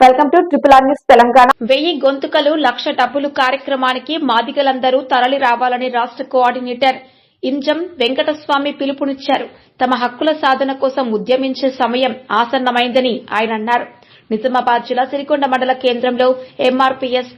Welcome to triple R news Telangana. వెయ్యి గొంతుకలు లక్ష డబ్బులు కార్యక్రమానికి మాదిగలందరూ తరలి రావాలని రాష్ట్ర కోఆర్డినేటర్ ఇంజం వెంకటస్వామి పిలుపునిచ్చారు. తమ హక్కుల సాధన కోసం ఉద్యమించే సమయం ఆసన్నమైందని ఆయన అన్నారు. నిజామాబాద్ జిల్లా సిరికొండ మండల కేంద్రంలో ఎంఆర్పీఎస్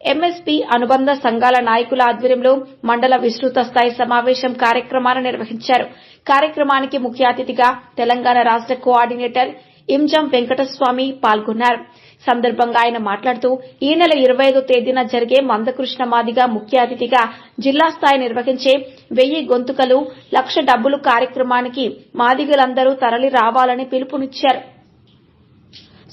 ఎంఎస్పీ అనుబంధ సంఘాల నాయకుల ఆధ్వర్యంలో మండల విస్తృత స్థాయి సమావేశం కార్యక్రమాన్ని నిర్వహించారు. కార్యక్రమానికి ముఖ్య అతిథిగా తెలంగాణ రాష్ట్ర కోఆర్డినేటర్ ఇంజం వెంకటస్వామి పాల్గొన్నారు. సందర్భంగా ఆయన మాట్లాడుతూ ఈ నెల ఇరవై ఐదో తేదీన జరిగే మందకృష్ణ మాదిగా ముఖ్య అతిథిగా జిల్లా స్థాయి నిర్వహించే వెయ్యి గొంతుకలు లక్ష డబ్బులు కార్యక్రమానికి మాదిగలందరూ తరలి రావాలని పిలుపునిచ్చారు.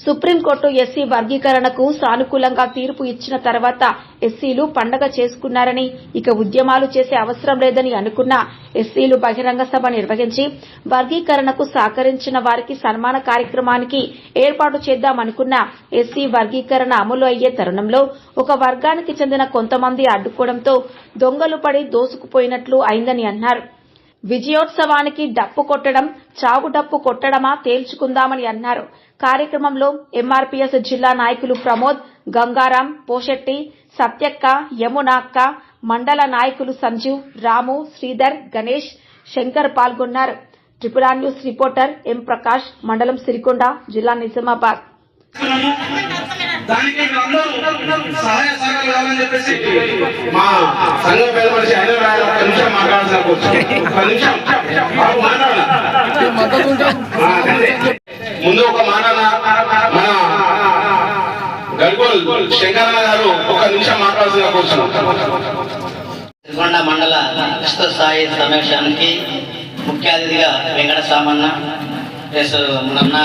సుప్రీంకోర్టు ఎస్సీ వర్గీకరణకు సానుకూలంగా తీర్పు ఇచ్చిన తర్వాత ఎస్సీలు పండగ చేసుకున్నారని ఇక ఉద్యమాలు చేసే అవసరం లేదని అనుకున్న ఎస్సీలు బహిరంగ సభ నిర్వహించి వర్గీకరణకు సహకరించిన వారికి సన్మాన కార్యక్రమానికి ఏర్పాటు చేద్దామనుకున్న ఎస్సీ వర్గీకరణ అమలు అయ్యే తరుణంలో ఒక వర్గానికి చెందిన కొంతమంది అడ్డుకోవడంతో దొంగలు పడి దోసుకుపోయినట్లు అయిందని అన్నారు. విజయోత్సవానికి డప్పు కొట్టడం చావు డప్పు కొట్టడమా తేల్చుకుందామని అన్నారు. కార్యక్రమంలో ఎంఆర్పీఎస్ జిల్లా నాయకులు ప్రమోద్ గంగారాం పోషెట్టి సత్యక్క యమునాక్క మండల నాయకులు సంజీవ్ రాము శ్రీధర్ గణేష్ శంకర్ పాల్గొన్నారు. Triple news reporter M Prakash మండలం సిరికొండ జిల్లా నిజామాబాద్. దానికి మీరందరూ సహాయ సహకారాలు కావాలని చెప్పేసి మా సంఘం పేరు మనిషి అనిల్ రాయలు ఒక నిమిషం మాట్లాడాల్సిన ఒక నిమిషం మాట్లాడాలి ముందు ఒక మాట మన గల్గోల్ శంకరన్న గారు ఒక నిమిషం మాట్లాడాల్సిన కూర్చున్నాం సిరికొండ మండల విస్తృత స్థాయి సమావేశానికి ముఖ్య అతిథిగా వెంకట సామన్న ప్లస్ మన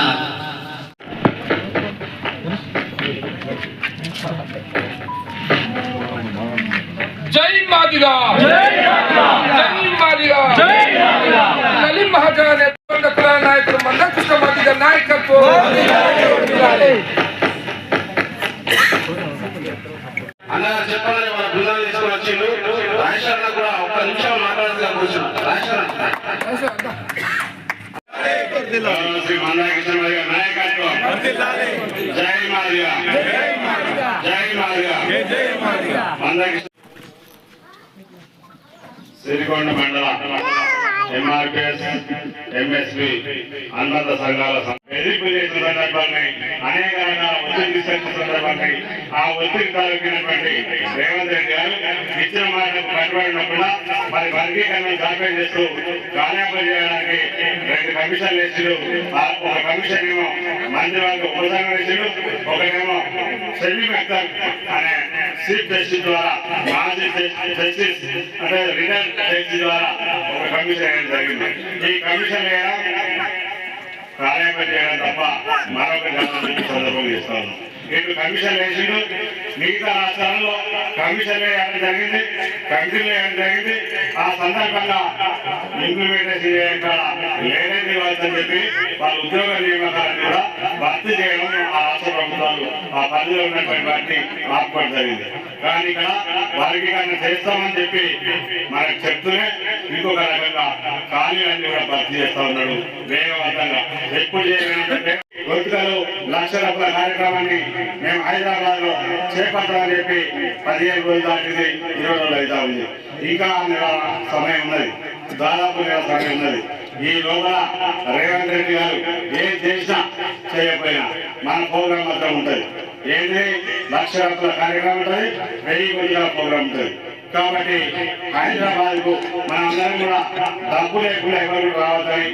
జై మాదిగా జై మాదిగా నలి మహాజన కుల నాయకుడు మందకృష్ణ మాదిగ నాయకత్వం. అన్నగారు చెప్పాలని వాళ్ళ బృందాలు తీసుకొని వచ్చిండు రాజేశ్వరన్న కూడా ఒక్క నిమిషం మాట్లాడాల్సిన కూర్చున్నాం రాజేశ్వరన్న శ్రీ మందాకృష్ణ గారి నాయకత్వం. జై మాదిగా జై మాదిగా మందాకృష్ణ సిరికొండ మండల ఎంఆర్పిఎస్ ఎంఎస్పి అన్నత సంఘాల సం- చేసిన సందర్భాన్ని అనేక ఒత్తిడి తీసుకొచ్చిన సందర్భాన్ని ఆ ఒత్తిడి తాలూకినటువంటి రేవంత్ రెడ్డి గారు ఇచ్చిన మాటకు కట్టుబడినప్పుడు మరి వర్గీకరణ జాప్యం చేస్తూ కార్యాపన చేయడానికి రెండు కమిషన్లు ఆ ఒక కమిషన్ ఏమో మంత్రివర్గ ఉపసంఘం ఒకటేమో సెమీ మెక్టర్ అనే చీఫ్ జస్టిస్ ద్వారా జస్టిస్ అంటే రిటైర్డ్ ద్వారా ఒక కమిషన్ వేయడం జరిగింది. ఈ కమిషన్ వేయడం చేయడం తప్ప మరొక సందర్భం ఇస్తాను ఇటు కమిషన్ వేసిండు మిగతా రాష్ట్రాల్లో కమిషన్ వేయడం జరిగింది కమిషన్ వేయడం జరిగింది ఆ సందర్భంగా ఇంప్లిమెంటేషన్ చేయడం కూడా లేదని వాళ్ళని చెప్పి వాళ్ళ ఉద్యోగ నియామకాలను కూడా భర్తీ చేయడం ఆ రాష్ట్ర ఆ పరిధిలో ఉన్నటువంటి వాటిని ఆపుకోవడం జరిగింది. కానీ ఇక్కడ వర్గీకరణ చేస్తామని చెప్పి మనకు చెప్తూనే ఇంకొక రకంగా ఖాళీలన్నీ కూడా భర్తీ చేస్తా ఉన్నాడు. వేగవంతంగా. ఎప్పుడు చేయాలంటే గొంతుకలు లక్ష రూపాయల కార్యక్రమాన్ని మేము హైదరాబాద్లో చేపడతామని చెప్పి పదిహేను రోజులు దాటింది ఇరవై రోజులు అవుతా ఉంది. ఇంకా నెల సమయం ఉన్నది. దాదాపు నెల సమయం ఉన్నది. ఈ లోపల రేవంత్ రెడ్డి గారు ఏం చేసినా చేయకపోయినా మన ప్రోగ్రాం మాత్రం ఉంటుంది. ఏంటి లక్ష కార్యక్రమం ఉంటుంది వెయ్యి గొంతుల ప్రోగ్రాం ఉంటుంది. కాబట్టి హైదరాబాద్కు మనందరం కూడా డబ్బు లేకుండా ఎవరు రావద్దని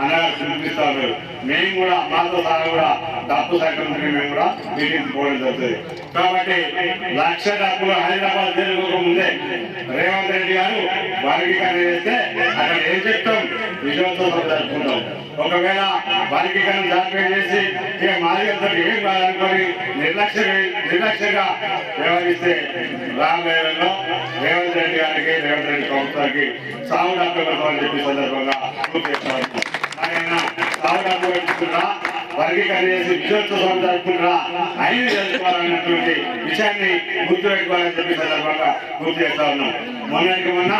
అన్నగారు పిలిపిస్తా ఉన్నారు మేము కూడా మాతో సహా కూడా డబ్బు సంక్రమించి మేము కూడా మీటింగ్ జరుగుతుంది. కాబట్టి లక్ష డబ్బులు హైదరాబాద్ తెలుగు ముందే రేవంత్ రెడ్డి గారు వర్గీకరణ చేస్తే అక్కడ ఏం చెప్తాం? విజయోత్సవం జరుపుకుంటాం. ఒకవేళ వారికి కానీ జాగ్రత్త చేసి ఇక మాదిగంతో ఏం కాదనుకొని నిర్లక్ష్య నిర్లక్ష్యంగా వ్యవహరిస్తే రామదేవంలో రేవంత్ రెడ్డి గారికి రేవంత్ రెడ్డి ప్రభుత్వానికి సాగు డాక్టర్ అని చెప్పి సందర్భంగా గుర్తు ఆయన సాగు డాక్టర్ వర్గీకరణ చేసి విజయోత్సవం జరుపుకుంటా ఆయన జరుపుకోవాలన్నటువంటి విషయాన్ని గుర్తు పెట్టుకోవాలని చెప్పి సందర్భంగా గుర్తు చేస్తా ఉన్నాం. మొన్నటికి మొన్న